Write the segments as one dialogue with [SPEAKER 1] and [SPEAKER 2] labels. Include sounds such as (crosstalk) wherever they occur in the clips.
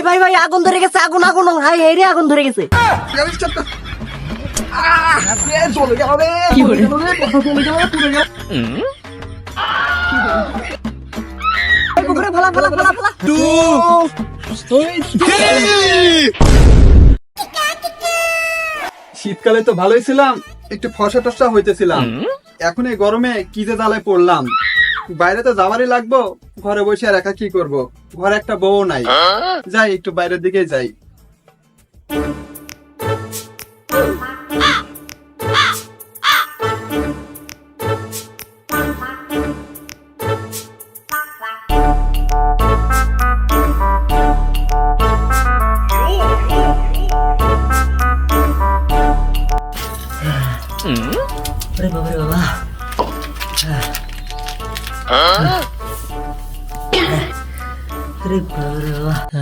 [SPEAKER 1] ভাই ভাই ভাই আগুন ধরে গেছে আগুন আগুন হাই হাই রে আগুন ধরে গেছে। ফেলা ফেলা ফেলা ফেলা
[SPEAKER 2] শীতকালে তো ভালোই ছিলাম একটু ফসা টসা হইতেছিলাম এখন এই গরমে কি যে জ্বালায় পড়লাম। বাইরে তো যাওয়ারই লাগবো। ঘরে বসে আর একা কি করব? ঘরে একটা বউ নাই। যাই একটু বাইরের দিকে যাই।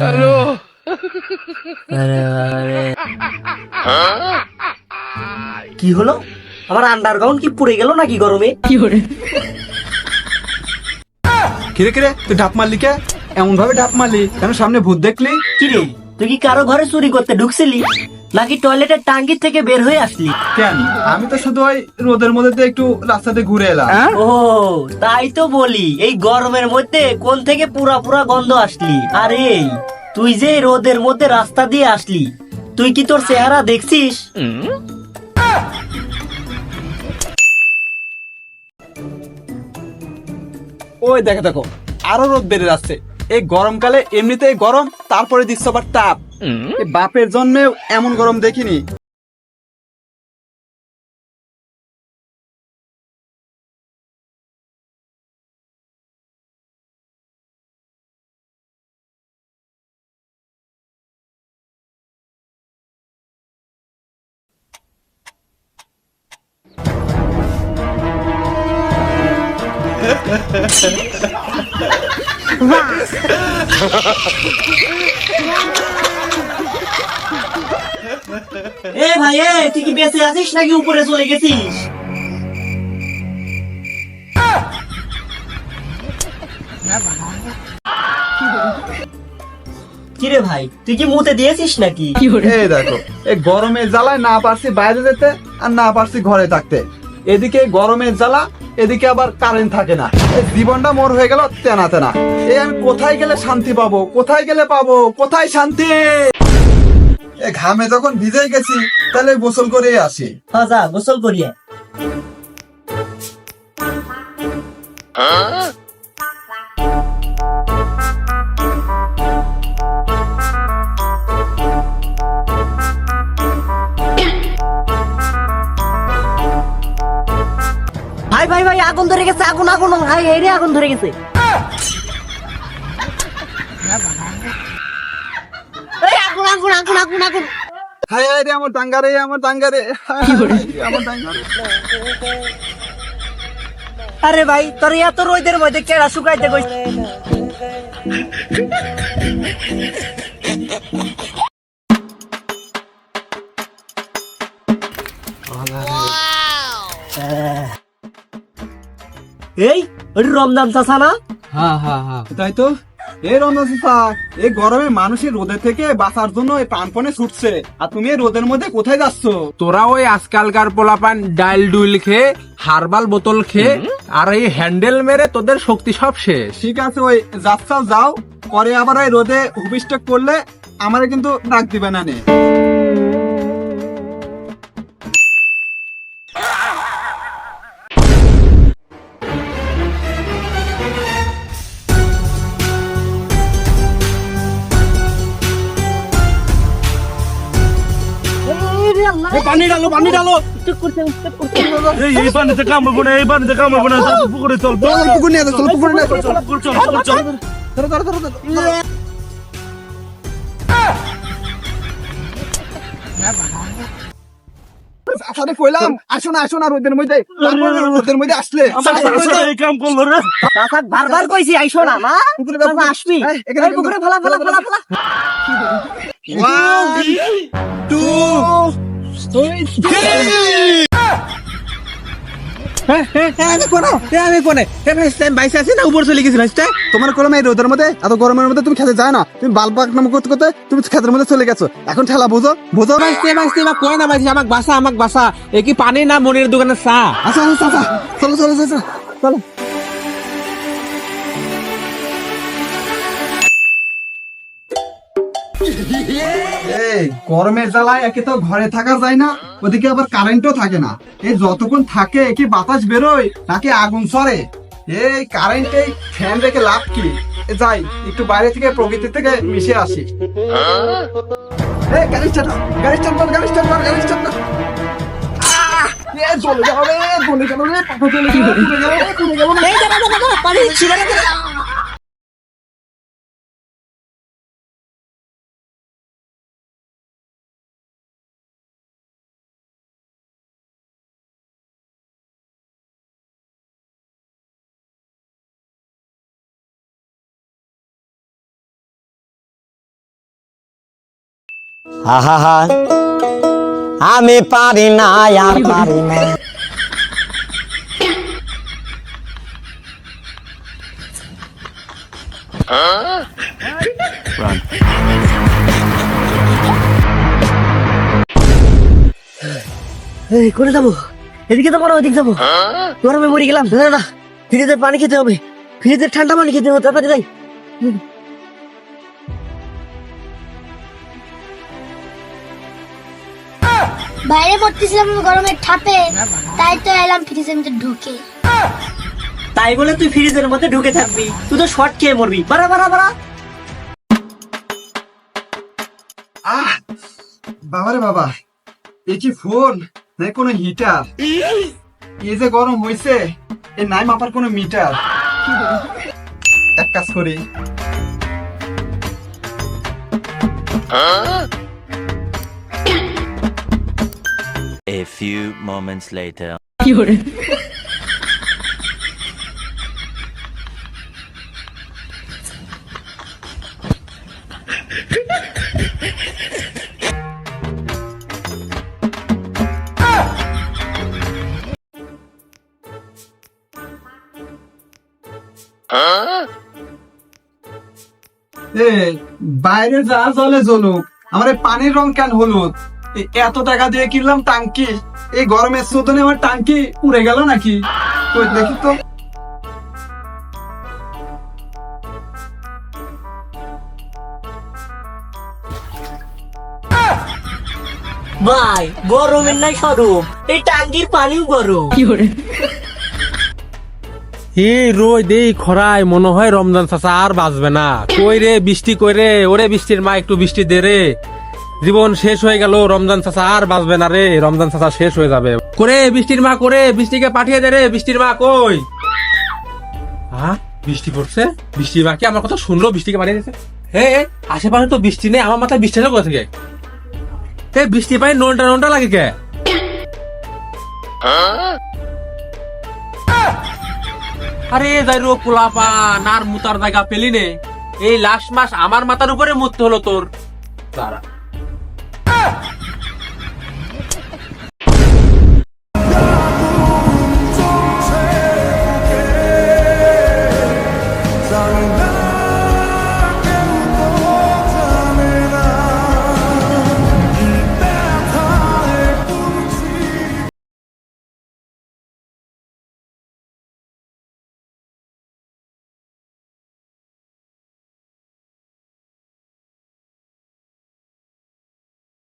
[SPEAKER 1] হ্যালো কি হলো? আমার আন্ডারগ্রাউন্ড কি পুড়ে গেল নাকি গরমে?
[SPEAKER 2] কিরে কিরে তুই ঢাপ মারলি কে? এমন ভাবে ঢাপ মারলি কেন সামনে ভূত দেখলি?
[SPEAKER 1] কি রে তুই কি কারও ঘরে চুরি করতে ঢুকছিলি? নাকি টয়লেটের টাঙ্গি থেকে বের হয়ে আসলি?
[SPEAKER 2] কেন? আমি তো শুধু ওই রোদের মধ্যে একটু রাস্তাতে ঘুরে এলাম।
[SPEAKER 1] ও তাই তো বলি। এই গরমের মধ্যে কোন থেকে পুরা পুরা গন্ধ আসলি। আরে তুই যে রোদের মধ্যে রাস্তা দিয়ে আসলি তুই কি তোর চেহারা দেখছিস?
[SPEAKER 2] ওই দেখো দেখো আরও রোদ বেড়ে যাচ্ছে। এই গরমকালে এমনিতেই গরম তারপরে দিচ্ছ আবার তাপ। বাপের জন্মে এমন গরম দেখিনি। (laughs)
[SPEAKER 1] এ ভাই এ তুই কি বেঁচে আছিস নাকি উপরে চলে গেছিস? কিরে ভাই তুই কি মুতে দিয়েছিস নাকি?
[SPEAKER 2] এই দেখো এই গরমের জ্বালায় না পারছি বাইরে যেতে আর না পারছি ঘরে থাকতে। এদিকে গরমের জ্বালা এদিকে আবার কারেন্ট থাকে না। জীবনটা মোর হয়ে গেল তেনা তেনা। এই আমি কোথায় গেলে শান্তি পাবো? কোথায় গেলে পাবো? কোথায় শান্তি? এ ঘামে যখন ভিজে গেছি, তাহলে গোসল করে আসি।
[SPEAKER 1] হ্যাঁ যা, গোসল করিয়ে। ভাই ভাই ভাই, আগুন ধরে গেছে, আগুন আগুন, ভাই রে আগুন ধরে গেছে। এই আগুন আগুন আগুন আগুন আগুন
[SPEAKER 2] হায় হায় রে আমার টাঙ্গা রে আমার টাঙ্গা রে। আমার টাঙ্গা রে।
[SPEAKER 1] আরে ভাই তোর এত রোদের মধ্যে কেড়া শুকাইতে কইস এই ওটা রমজান চাষা না? হ্যাঁ হ্যাঁ হ্যাঁ।
[SPEAKER 2] তাই তো? রঞ্জন স্যার এই গরমে মানুষের রোদে থেকে বাঁচার জন্য এই প্রাণপণে ছুটছে। আর তুমি এই রোদের মধ্যে কোথায় যাচ্ছ?
[SPEAKER 3] তোরা ওই আজকালকার পোলাপান ডাইল ডুইল খেয়ে হারবাল বোতল খেয়ে আর এই হ্যান্ডেল মেরে তোদের শক্তি সব শেষ।
[SPEAKER 2] ঠিক আছে ওই যাচ্ছাও যাও পরে আবার ওই রোদে হুবিস্টেক করলে আমার কিন্তু ডাক দিবে না নে।
[SPEAKER 4] পানি ডালো পানি ডালো এই এই পানিতে না এই পানিতে না চল, পুকুরে চল
[SPEAKER 2] পুকুর নিয়ে চলো পুকুর নিয়ে চলো
[SPEAKER 4] পুকুর চল পুকুর চল
[SPEAKER 2] ধরো ধরো ধরো আসারে কইলাম আসো না আসো না রোদের মধ্যে। রোদের মধ্যে আসলে।
[SPEAKER 4] এই কাম করল রে।
[SPEAKER 1] চাষা বারবার কইছি আইসো না না
[SPEAKER 2] পুকুরে যাও,
[SPEAKER 1] চাষা আসবি।
[SPEAKER 2] এই, এখানে
[SPEAKER 1] এই পুকুরে ফেলা ফেলা ফেলা ফেলা।
[SPEAKER 2] তোমার কলমে এই রোদের মধ্যে এত গরমের মধ্যে তুমি খেতে যায় না তুমি বাল পাক নাম করতে করতে তুমি খেতের মধ্যে চলে গেছো এখন ঠেলা বুঝো বুঝো
[SPEAKER 3] ভাইস্তে, ভাইস্তে, কয় না ভাইস্তে, আমাক বাসা আমাক বাসা এ কি পানি না মনির দোকানে চা
[SPEAKER 2] আচ্ছা আচ্ছা আচ্ছা চলো চলো চলো চলো, গরমের জ্বালায় একে তো ঘরে থাকা যায় না, ওদিকে আবার কারেন্টও থাকে না। এই যতক্ষণ থাকে কি বাতাস বেরোয়, নাকি আগুন সরে? এই কারেন্ট ফ্যান রেখে লাভ কি? যাই, একটু বাইরে থেকে প্রকৃতি থেকে মিশে আসি। গেল
[SPEAKER 5] আহা আমি পারি না, আর পারি না।
[SPEAKER 1] এই করে যাব? এদিকে তো বড় ওদিকে যাব। গরমে মরে গেলাম। না না পানি খেতে হবে। ফ্রিজের ঠান্ডা পানি খেতে হবে, তাড়াতাড়ি যাই।
[SPEAKER 6] বাইরে পড়তেছিলাম গরমের ঠাপে তাই তো এলাম ফ্রিজের মধ্যে ঢুকে।
[SPEAKER 1] তাই বলে তুই ফ্রিজের মধ্যে ঢুকে থাকবি। তুই তো শর্ট খেয়ে মরবি। বাড়া বাড়া বাড়া।
[SPEAKER 2] আহ বাবা এ কি ফোন নাই কোনো হিটার এই যে গরম হইছে এ নাই মাপার কোনো মিটার এক কাজ করি।
[SPEAKER 7] A few moments later.
[SPEAKER 2] বাইরে যা জলে জ্বলুক আমার পানির রং কেন হলুদ এত টাকা দিয়ে কিনলাম টাঙ্কি। এই গরমের সুতনে আমার টাঙ্কি পুড়ে গেল নাকি? কই দেখি তো।
[SPEAKER 1] ভাই গরমের নাই সরম। এই টাঙ্গির পানিও গরম।
[SPEAKER 3] এই রোদ এই খরায় মনে হয় রমজান চাচা আর বাঁচবে না। কই রে বৃষ্টি কই রে ওরে বৃষ্টির মা একটু বৃষ্টি দে রে। জীবন শেষ হয়ে গেল, রমজান চাচা আর বাঁচবে না রে, রমজান চাচা শেষ হয়ে যাবে। করে বৃষ্টির মা, করে বৃষ্টিকে পাঠিয়ে দে রে, বৃষ্টির মা কই? হ্যাঁ বৃষ্টি পড়ছে? বৃষ্টির মা কি আমার কথা শুনলো, বৃষ্টিকে পাঠিয়ে দিয়েছে? হে আশেপাশে তো বৃষ্টি নেই, আমার মাথায় বৃষ্টি কোথা থেকে এ বৃষ্টি পাই নোনটা নোনটা লাগে কে? আরে যাই রো পোলাপা নার মুতার জায়গা পেলি নে। এই লাস্ট মাস আমার মাথার উপরে মুততে হলো তোর। তারা